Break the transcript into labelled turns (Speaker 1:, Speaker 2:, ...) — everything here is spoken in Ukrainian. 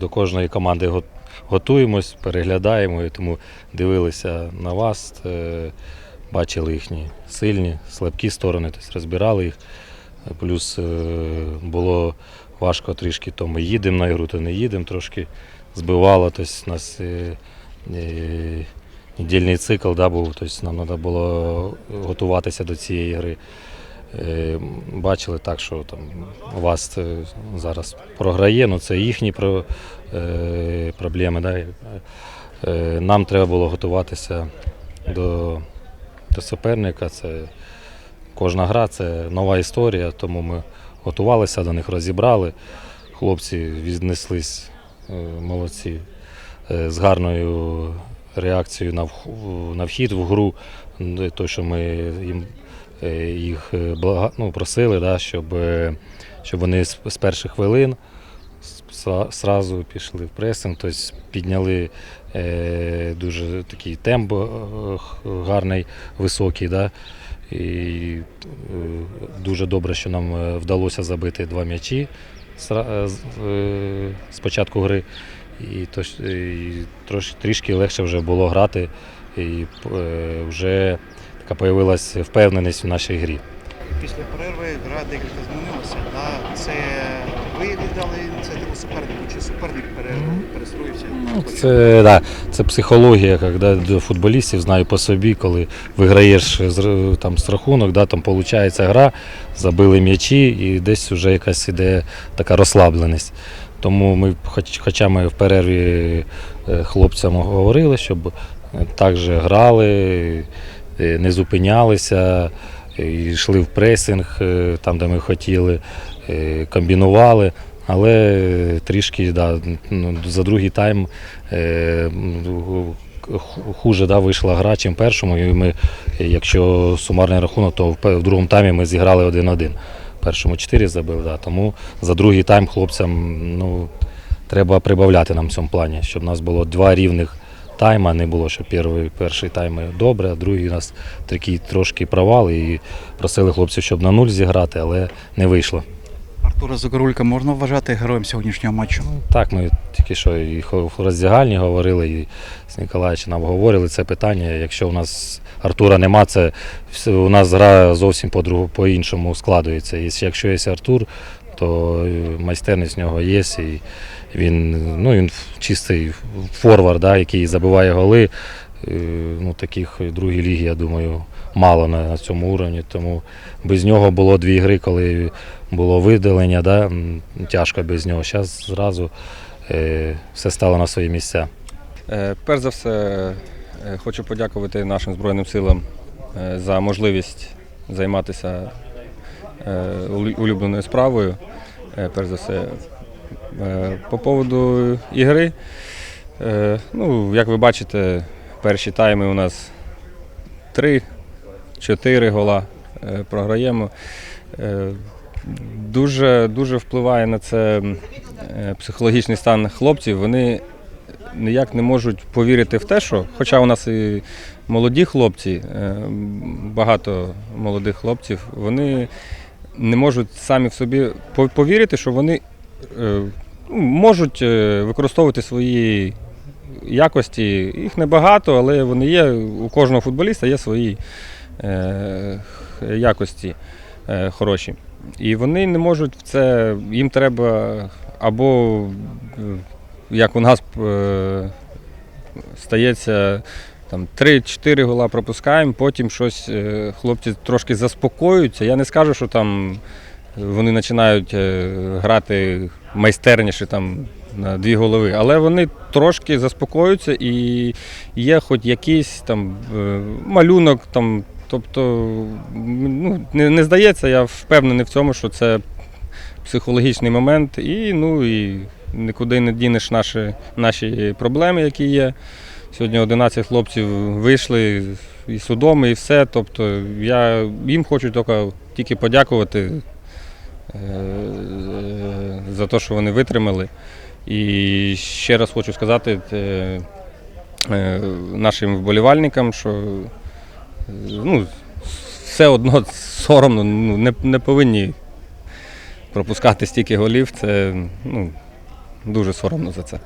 Speaker 1: до кожної команди готуємось, переглядаємо, і тому дивилися на вас, е, бачили їхні сильні, слабкі сторони, тобто розбирали їх. Плюс е, було важко трішки, то ми їдемо на ігру, то не їдемо, трошки збивало. Тобто у нас е, недільний цикл да, був, тобто нам треба було готуватися до цієї гри. Е, Бачили так, що там вас е, зараз програє, ну це їхні е, проблеми. Да? Нам треба було готуватися до, до суперника. Це кожна гра це нова історія, тому ми готувалися до них, розібрали. Хлопці віднеслись молодці з гарною реакцією на, вх- на вхід в гру. М, То, що ми їм їх е, ну, просили, да, щоб, е, щоб вони з, перших хвилин сразу пішли в пресинг, тобто підняли е, дуже такий темп е, гарний, високий. Да, і е, дуже добре, що нам е, вдалося забити два м'ячі е, з- е, початку гри. І, трош, трішки легше вже було грати, і е, вже така появилась впевненість в нашій грі.
Speaker 2: Після перерви гра декілька змінилася. Да? Це ви віддали ініціативу супернику, чи суперник перестроївся?
Speaker 1: Ну, Це, да, це психологія, коли до футболістів знаю по собі, коли виграєш там, з рахунок, да, там виходить гра, забили м'ячі і десь вже якась іде така розслабленість. Тому ми, хоч, хоча ми в перерві е, хлопцям говорили, щоб е, так грали, не зупинялися, е, йшли в пресинг, е, там, де ми хотіли, е, комбінували. Але трішки да, ну, за другий тайм е, хуже да, вийшла гра, чим першому. І ми, якщо сумарний рахунок, то в другому таймі ми зіграли 1-1. Першому 4 забив, да, тому за другий тайм хлопцям ну, треба прибавляти нам в цьому плані, щоб у нас було два рівних тайма, не було, що перший, перший тайм добре, а другий у нас такий трошки провал. І просили хлопців, щоб на нуль зіграти, але не вийшло.
Speaker 2: Артура Загорулька можна вважати героєм сьогоднішнього матчу?
Speaker 1: Так, ми тільки що і в роздягальні говорили, і з Ніколаєвичем обговорили це питання. Якщо у нас Артура нема, це у нас гра зовсім по-іншому складується. І Якщо є Артур, то е, майстерність в нього є. І він, ну, він чистий форвард, да, який забиває голи. Е, Ну, таких другій лігі, я думаю, мало на, цьому уровні. Тому без нього було дві гри, коли було видалення, да, тяжко без нього. Зараз зразу е, все стало на свої місця.
Speaker 3: Перш за все, хочу подякувати нашим Збройним силам за можливість займатися улюбленою справою. Е, Перш за все, Е, по поводу ігри. е, Ну, як ви бачите, перші тайми у нас 3-4 гола е, програємо. Е, Дуже, дуже впливає на це е, психологічний стан хлопців. Вони ніяк не можуть повірити в те, що, хоча у нас і молоді хлопці, е, багато молодих хлопців, вони не можуть самі в собі повірити, що вони е, ну, можуть е, використовувати свої якості. Їх небагато, але вони є. У кожного футболіста є свої е, якості хороші. І вони не можуть в це, їм треба або як у нас стається там 3-4 гола пропускаємо, потім щось е, хлопці трошки заспокоюються. Я не скажу, що там вони починають е, грати майстерніше там на дві голови, але вони трошки заспокоюються і є хоч якийсь там е, малюнок. Там, тобто ну, не, не здається, я впевнений в цьому, що це психологічний момент, і ну і нікуди не дінеш наші, наші проблеми, які є. Сьогодні 11 хлопців вийшли і судоми, і все. Тобто я їм хочу тільки, тільки подякувати е, за те, що вони витримали. І ще раз хочу сказати е, е, нашим вболівальникам, що е, ну, все одно соромно, ну, не, не повинні пропускати стільки голів. Це ну, дуже соромно за це.